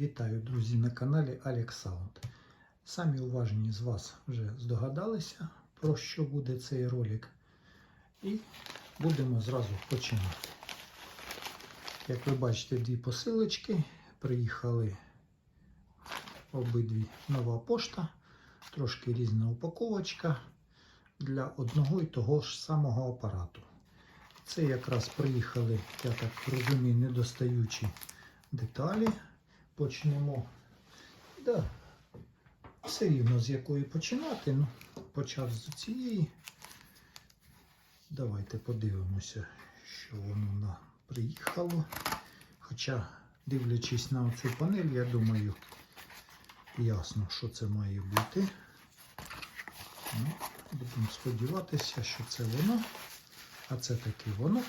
Вітаю, друзі, на каналі Alex Sound. Самі уважні з вас вже здогадалися, про що буде цей ролик. І будемо зразу починати. Як ви бачите, дві посилочки. Приїхали обидві нова пошта, трошки різна упаковочка для одного і того ж самого апарату. Це якраз приїхали, я так розумію, недостаючі деталі. Почнемо. Да. Все рівно з якої починати. Ну, почав з цієї. Давайте подивимося, що воно на приїхало. Хоча, дивлячись на цю панель, я думаю, ясно, що це має бути. Ну, Будемо сподіватися, що це воно. А це таки воно.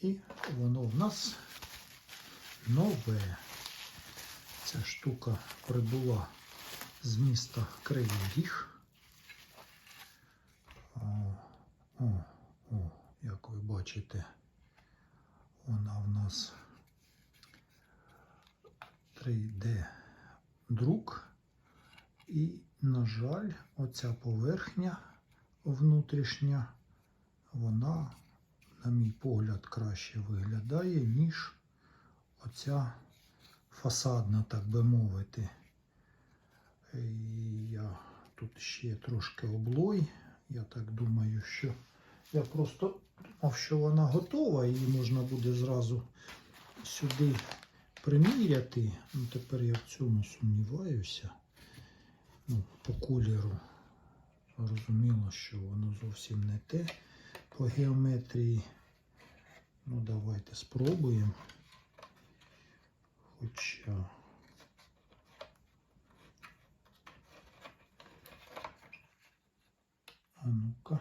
І воно в нас нове. Ця штука прибула з міста Кривий Ріг. О, о, о, як ви бачите, вона в нас 3D друк. І, на жаль, оця поверхня внутрішня, вона, на мій погляд, краще виглядає, ніж оця фасадна, так би мовити. Я тут ще трошки облой. Я так думаю, що я просто думав, що вона готова, її можна буде зразу сюди приміряти. Ну, тепер я в цьому сумніваюся. Ну, по кольору. Зрозуміло, що воно зовсім не те по геометрії. Ну, давайте спробуємо. Хоча. А ну-ка.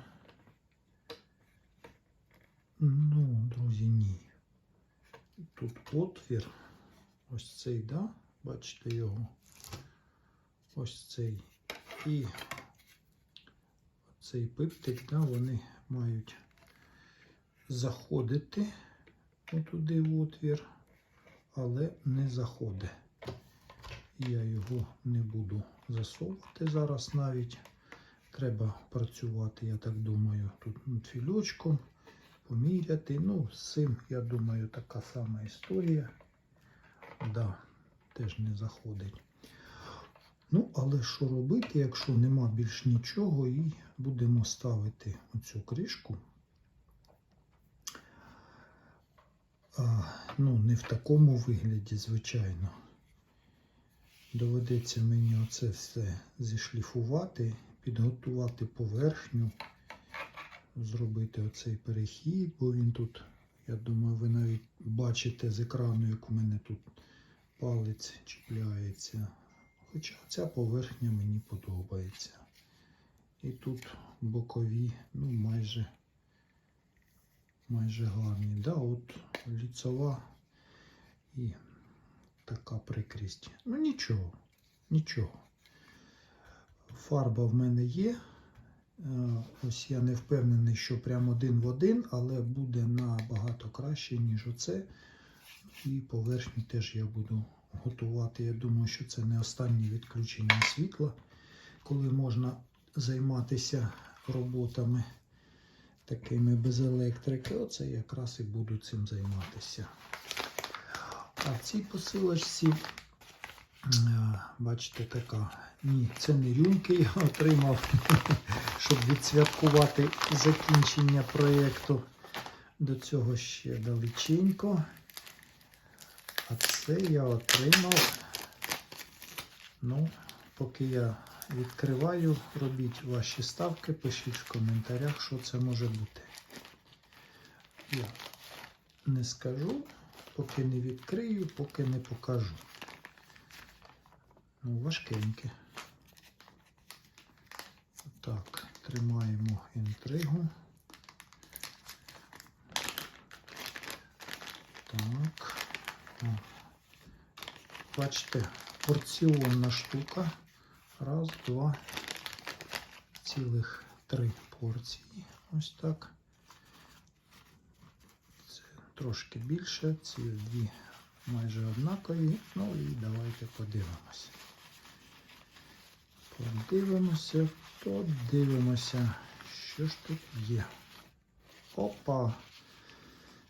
Ну, друзі, ні. Тут отвір. Ось цей, да? Бачите його? Ось цей. І цей пиптик, да, вони мають заходити отуди в отвір але не заходить. Я його не буду засовувати зараз навіть. Треба працювати, я так думаю, тут над поміряти. Ну, з цим, я думаю, така сама історія. Да, теж не заходить. Ну, але що робити, якщо нема більш нічого, і будемо ставити оцю кришку. А, ну, не в такому вигляді, звичайно. Доведеться мені оце все зішліфувати, підготувати поверхню, зробити оцей перехід, бо він тут, я думаю, ви навіть бачите з екрану, як у мене тут палець чіпляється. Хоча ця поверхня мені подобається. І тут бокові, ну, майже майже гарні. Да, от ліцова і така прикрість. Ну нічого, нічого. Фарба в мене є. Е, Ось я не впевнений, що прямо один в один, але буде набагато краще, ніж оце. І поверхню теж я буду готувати. Я думаю, що це не останнє відключення світла, коли можна займатися роботами такими без електрики. Оце якраз і буду цим займатися. А в цій посилочці, е, бачите, така. Ні, це не рюмки я отримав, щоб відсвяткувати закінчення проєкту. До цього ще далеченько. А це я отримав. Ну, поки я відкриваю, робіть ваші ставки, пишіть в коментарях, що це може бути. Я не скажу, поки не відкрию, поки не покажу. Ну, важкеньке. Так, тримаємо інтригу. Так. Бачите, порціонна штука. Раз, два, цілих три порції. Ось так. Це трошки більше. Ці дві майже однакові. Ну і давайте подивимося. Подивимося, подивимося, що ж тут є. Опа!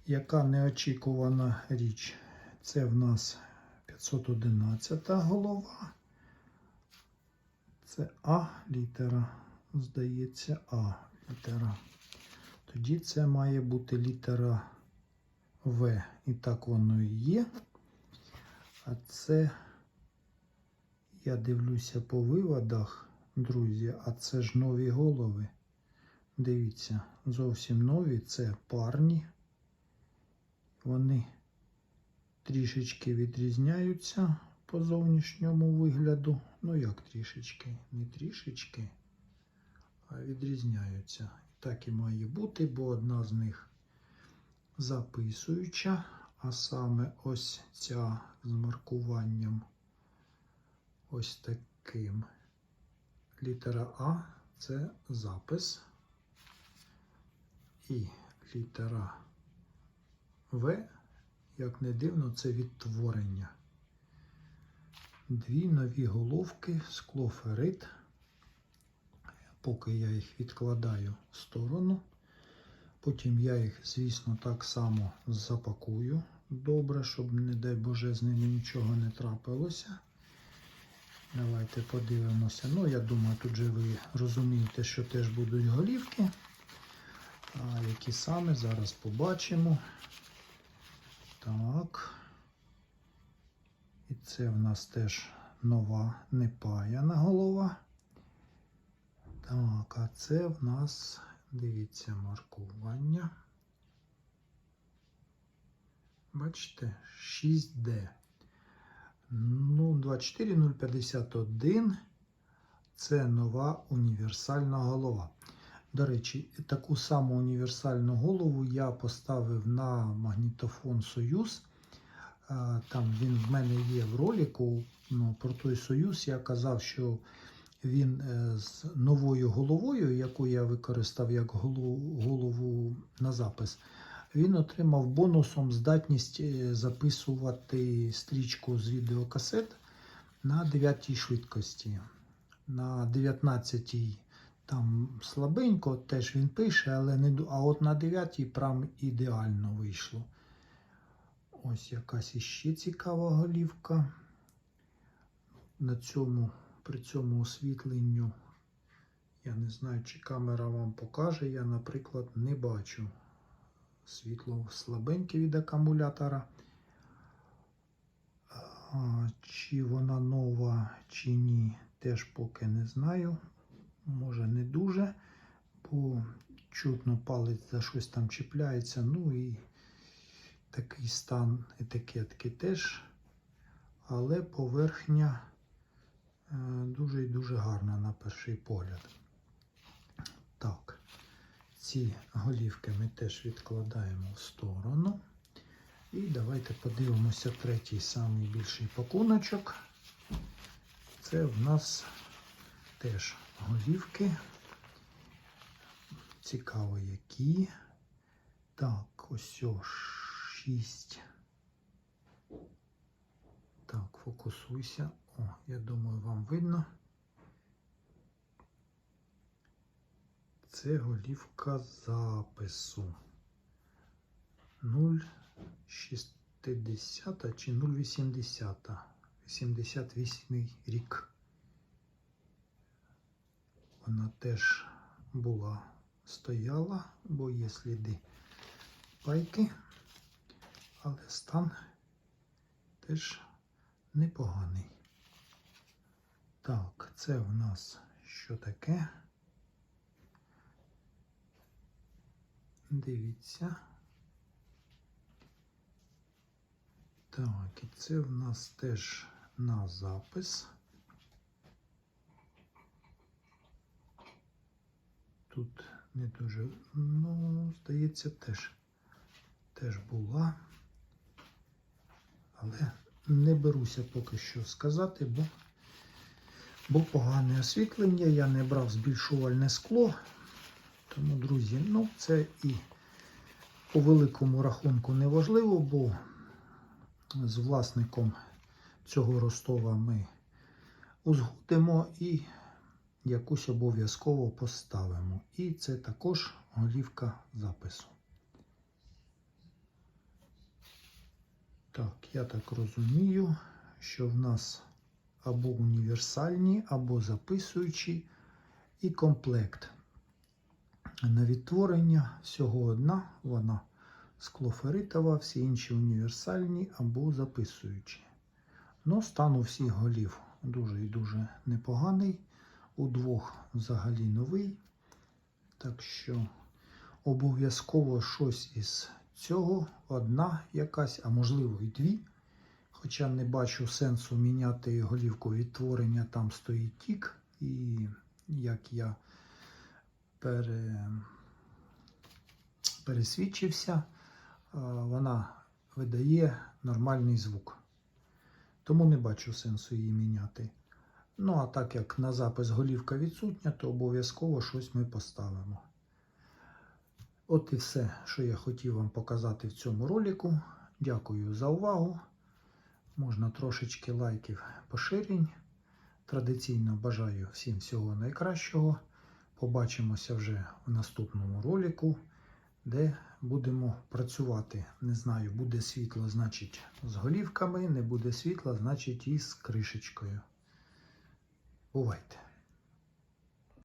Яка неочікувана річ. Це в нас 511 голова. Це А літера. Здається, А літера. Тоді це має бути літера В. І так воно і є. А це, я дивлюся по виводах, друзі, а це ж нові голови. Дивіться, зовсім нові, це парні. Вони трішечки відрізняються по зовнішньому вигляду. Ну, як трішечки, не трішечки, а відрізняються. Так і має бути, бо одна з них записуюча, а саме ось ця з маркуванням ось таким. Літера А це запис. І літера В, як не дивно, це відтворення. Дві нові головки, склоферит. Поки я їх відкладаю в сторону. Потім я їх, звісно, так само запакую добре, щоб, не дай Боже, з ними нічого не трапилося. Давайте подивимося. Ну, я думаю, тут же ви розумієте, що теж будуть голівки. А які саме зараз побачимо. Так. І це в нас теж нова непаяна голова. Так, а це в нас, дивіться, маркування. Бачите, 6D. Ну, 24051 це нова універсальна голова. До речі, таку саму універсальну голову я поставив на магнітофон Союз. Там він в мене є в ролику ну, про той Союз. Я казав, що він е, з новою головою, яку я використав як голову на запис, він отримав бонусом здатність е, записувати стрічку з відеокасет на 9 швидкості. На 19 там слабенько, теж він пише, але не а от на 9 прям ідеально вийшло. Ось якась іще цікава голівка. На цьому, при цьому освітленню, я не знаю, чи камера вам покаже, я, наприклад, не бачу. Світло слабеньке від акумулятора. Чи вона нова, чи ні, теж поки не знаю. Може не дуже, бо чутно палець за щось там чіпляється. Ну і такий стан етикетки теж. Але поверхня е, дуже і дуже гарна на перший погляд. Так, ці голівки ми теж відкладаємо в сторону. І давайте подивимося третій самий більший пакуночок. Це в нас теж голівки. Цікаво, які. Так, ось о, 6. Так, фокусуйся. О, я думаю, вам видно. Це голівка запису. 0,60 чи 0,80. 88 рік. Вона теж була, стояла, бо є сліди пайки, але стан теж непоганий. Так, це в нас що таке? Дивіться. Так, і це в нас теж на запис. Тут не дуже, ну, здається, теж, теж була. Але не беруся поки що сказати, бо, бо погане освітлення. Я не брав збільшувальне скло. Тому, друзі, ну це і по великому рахунку не важливо, бо з власником цього Ростова ми узгодимо і якусь обов'язково поставимо. І це також голівка запису. Так, я так розумію, що в нас або універсальні, або записуючі і комплект. На відтворення всього одна, вона склоферитова, всі інші універсальні або записуючі. Ну, стан у всіх голів дуже і дуже непоганий. У двох взагалі новий. Так що обов'язково щось із цього, одна якась, а можливо і дві. Хоча не бачу сенсу міняти голівку відтворення, там стоїть тік, і як я пере... пересвідчився, вона видає нормальний звук. Тому не бачу сенсу її міняти. Ну, а так як на запис голівка відсутня, то обов'язково щось ми поставимо. От і все, що я хотів вам показати в цьому ролику. Дякую за увагу. Можна трошечки лайків поширень. Традиційно бажаю всім всього найкращого. Побачимося вже в наступному ролику, де будемо працювати. Не знаю, буде світло, значить, з голівками, не буде світла, значить, і з кришечкою. Бувайте!